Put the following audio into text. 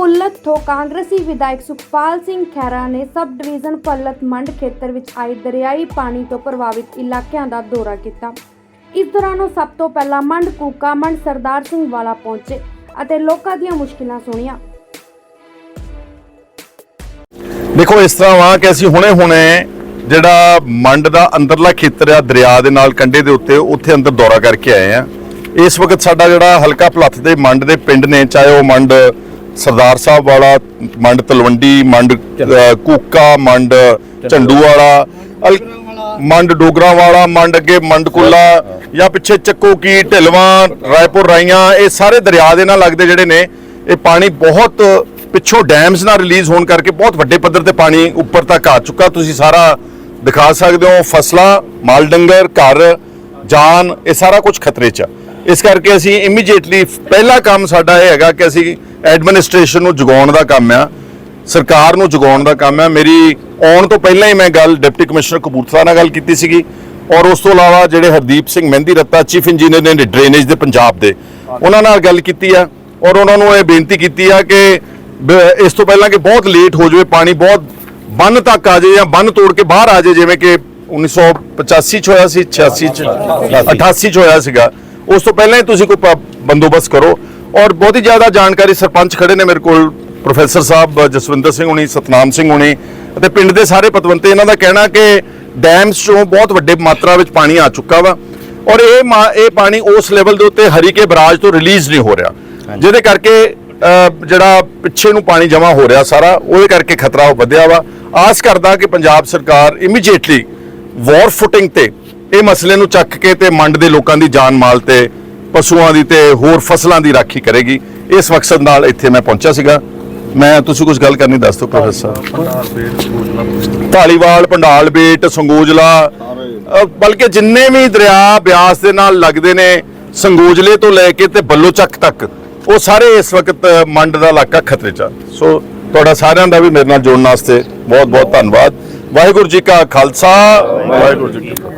ਜਿੱਥੋਂ ਕਾਂਗਰਸੀ ਵਿਧਾਇਕ ਸੁਖਪਾਲ ਸਿੰਘ ਖਹਿਰਾ ਨੇ ਸਬ ਡਿਵੀਜ਼ਨ ਪੱਲਤ ਮੰਡ ਖੇਤਰ ਵਿੱਚ ਆਏ ਦਰਿਆਈ ਪਾਣੀ ਤੋਂ ਪ੍ਰਭਾਵਿਤ ਇਲਾਕਿਆਂ ਦਾ ਦੌਰਾ ਕੀਤਾ। ਇਸ ਦੌਰਾਨ ਉਹ ਸਭ ਤੋਂ ਪਹਿਲਾਂ ਮੰਡ ਕੂਕਾ ਮੰਡ ਸਰਦਾਰ ਸਿੰਘ ਵਾਲਾ ਪਹੁੰਚੇ ਅਤੇ ਲੋਕਾਂ ਦੀਆਂ ਮੁਸ਼ਕਿਲਾਂ ਸੁਣੀਆਂ। ਦੇਖੋ, ਇਸ ਤਰ੍ਹਾਂ ਵਾ ਕਿ ਅਸੀਂ ਹੁਣੇ-ਹੁਣੇ ਜਿਹੜਾ ਮੰਡ ਦਾ ਅੰਦਰਲਾ ਖੇਤਰ ਆ, ਦਰਿਆ ਦੇ ਨਾਲ ਕੰਢੇ ਦੇ ਉੱਤੇ, ਉੱਥੇ ਅੰਦਰ ਦੌਰਾ ਕਰਕੇ ਆਏ ਆ। ਇਸ ਵਕਤ ਸਾਡਾ ਜਿਹੜਾ ਹਲਕਾ ਭਲੱਥ ਦੇ ਮੰਡ ਦੇ ਪਿੰਡ ਨੇ, ਚਾਹੇ ਉਹ ਮੰਡ ਸਰਦਾਰ ਸਾਹਿਬ ਵਾਲਾ ਮੰਡ ਤਲਵੰਡੀ ਮੰਡ ਕੂਕਾ ਮੰਡ ਝੰਡੂ ਵਾਲਾ ਮੰਡ ਡੋਗਰਾ ਵਾਲਾ ਮੰਡ ਅੱਗੇ ਮੰਡ ਕੁੱਲਾ ਜਾਂ ਪਿੱਛੇ ਚੱਕੋ ਕੀ ਢਿਲਵਾਂ ਰਾਏਪੁਰ ਰਾਈਆਂ ਇਹ ਸਾਰੇ ਦਰਿਆ ਦੇ ਨਾਲ ਲੱਗਦੇ ਜਿਹੜੇ ਨੇ ਇਹ ਪਾਣੀ ਬਹੁਤ ਪਿੱਛੋਂ ਡੈਮਸ ਨਾਲ ਰਿਲੀਜ਼ ਹੋਣ ਕਰਕੇ ਬਹੁਤ ਵੱਡੇ ਪੱਧਰ ਤੇ ਪਾਣੀ ਉੱਪਰ ਤੱਕ ਆ ਚੁੱਕਾ। ਤੁਸੀਂ ਸਾਰਾ ਦਿਖਾ ਸਕਦੇ ਹੋ ਫਸਲਾਂ ਮਾਲ ਡੰਗਰ ਘਰ ਜਾਨ ਇਹ ਸਾਰਾ ਕੁਝ ਖਤਰੇ 'ਚ ਆ। ਇਸ ਕਰਕੇ ਅਸੀਂ ਇਮੀਡੀਏਟਲੀ ਪਹਿਲਾ ਕੰਮ ਸਾਡਾ ਇਹ ਹੈਗਾ ਕਿ ਅਸੀਂ ਐਡਮਿਨਿਸਟ੍ਰੇਸ਼ਨ ਨੂੰ ਜਗਾਉਣ ਦਾ ਕੰਮ ਆ, ਸਰਕਾਰ ਨੂੰ ਜਗਾਉਣ ਦਾ ਕੰਮ ਹੈ ਮੇਰੀ ਆਉਣ ਤੋਂ ਪਹਿਲਾਂ ਹੀ ਮੈਂ ਗੱਲ ਡਿਪਟੀ ਕਮਿਸ਼ਨਰ ਕਪੂਰਥਲਾ ਨਾਲ ਗੱਲ ਕੀਤੀ ਸੀਗੀ ਔਰ ਉਸ ਤੋਂ ਇਲਾਵਾ ਜਿਹੜੇ ਹਰਦੀਪ ਸਿੰਘ ਮਹਿੰਦੀ ਰੱਤਾ, ਚੀਫ ਇੰਜੀਨੀਅਰ ਨੇ ਡਰੇਨੇਜ ਦੇ ਪੰਜਾਬ ਦੇ, ਉਹਨਾਂ ਨਾਲ ਗੱਲ ਕੀਤੀ ਆ ਔਰ ਉਹਨਾਂ ਨੂੰ ਇਹ ਬੇਨਤੀ ਕੀਤੀ ਆ ਕਿ ਇਸ ਤੋਂ ਪਹਿਲਾਂ ਕਿ ਬਹੁਤ ਲੇਟ ਹੋ ਜਾਵੇ, ਪਾਣੀ ਬਹੁਤ ਬੰਨ ਤੱਕ ਆ ਜਾਏ ਜਾਂ ਬੰਨ ਤੋੜ ਕੇ ਬਾਹਰ ਆ ਜਾਏ, ਜਿਵੇਂ ਕਿ 1985 ਚ ਹੋਇਆ ਸੀ 86 ਚ 88 ਚ ਹੋਇਆ ਸੀਗਾ। ਉਸ ਤੋਂ ਪਹਿਲਾਂ ਹੀ ਤੁਸੀਂ ਕੋਈ ਬੰਦੋਬਸਤ ਕਰੋ। ਔਰ ਬਹੁਤ ਹੀ ਜ਼ਿਆਦਾ ਜਾਣਕਾਰੀ ਸਰਪੰਚ ਖੜੇ ਨੇ ਮੇਰੇ ਕੋਲ ਪ੍ਰੋਫੈਸਰ ਸਾਹਿਬ ਜਸਵਿੰਦਰ ਸਿੰਘ ਹੁਣੀ ਸਤਨਾਮ ਸਿੰਘ ਹੁਣੀ ਅਤੇ ਪਿੰਡ ਦੇ ਸਾਰੇ ਪਤਵੰਤੇ ਇਹਨਾਂ ਦਾ ਕਹਿਣਾ ਕਿ ਡੈਮਸ ਚੋਂ ਬਹੁਤ ਵੱਡੇ ਮਾਤਰਾ ਵਿੱਚ ਪਾਣੀ ਆ ਚੁੱਕਾ ਵਾ ਔਰ ਇਹ ਇਹ ਪਾਣੀ ਉਸ ਲੈਵਲ ਦੇ ਉੱਤੇ ਹਰੀਕੇ ਬਰਾਜ ਤੋਂ ਰਿਲੀਜ਼ ਨਹੀਂ ਹੋ ਰਿਹਾ। ਜਿਹਦੇ ਕਰਕੇ ਜਿਹੜਾ ਪਿੱਛੇ ਨੂੰ ਪਾਣੀ ਜਮਾ ਹੋ ਰਿਹਾ ਸਾਰਾ ਉਹਦੇ ਕਰਕੇ ਖਤਰਾ ਉਹ ਵਧਿਆ ਵਾ। ਆਸ ਕਰਦਾ ਕਿ ਪੰਜਾਬ ਸਰਕਾਰ ਇਮੀਡੀਏਟਲੀ ਵਾਰ ਫੁਟਿੰਗ ਤੇ ਇਹ ਮਸਲੇ ਨੂੰ ਚੱਕ ਕੇ ਤੇ ਮੰਡ ਦੇ ਲੋਕਾਂ ਦੀ ਜਾਨ ਮਾਲ ਤੇ ਪਸ਼ੂਆਂ ਦੀ ਤੇ ਹੋਰ ਫਸਲਾਂ ਦੀ ਰਾਖੀ ਕਰੇਗੀ। ਇਸ ਮਕਸਦ ਨਾਲ ਇੱਥੇ ਮੈਂ ਪਹੁੰਚਿਆ ਸੀਗਾ। ਮੈਂ ਤੁਸੀਂ ਕੁਝ ਗੱਲ ਕਰਨੀ ਦੱਸ ਦਿਓ ਪ੍ਰੋਫੈਸਰ ਢਾਲੀਵਾਲ ਪੰਡਾਲ ਬੇਟ ਸੰਗੋਜਲਾ ਬਲਕਿ ਜਿੰਨੇ ਵੀ ਦਰਿਆ ਬਿਆਸ ਦੇ ਨਾਲ ਲੱਗਦੇ ਨੇ ਸੰਗੋਜਲੇ ਤੋਂ ਲੈ ਕੇ ਤੇ ਬੱਲੋ ਚੱਕ ਤੱਕ ਉਹ ਸਾਰੇ ਇਸ ਵਕਤ ਮੰਡ ਦਾ ਇਲਾਕਾ ਖਤਰੇ 'ਚ ਆ। ਸੋ ਤੁਹਾਡਾ ਸਾਰਿਆਂ ਦਾ ਵੀ ਮੇਰੇ ਨਾਲ ਜੁੜਨ ਵਾਸਤੇ ਬਹੁਤ ਬਹੁਤ ਧੰਨਵਾਦ। ਵਾਹਿਗੁਰੂ ਜੀ ਕਾ ਖਾਲਸਾ। ਵਾਹਿਗੁਰੂ ਜੀ ਕੀ ਫਤਿਹ।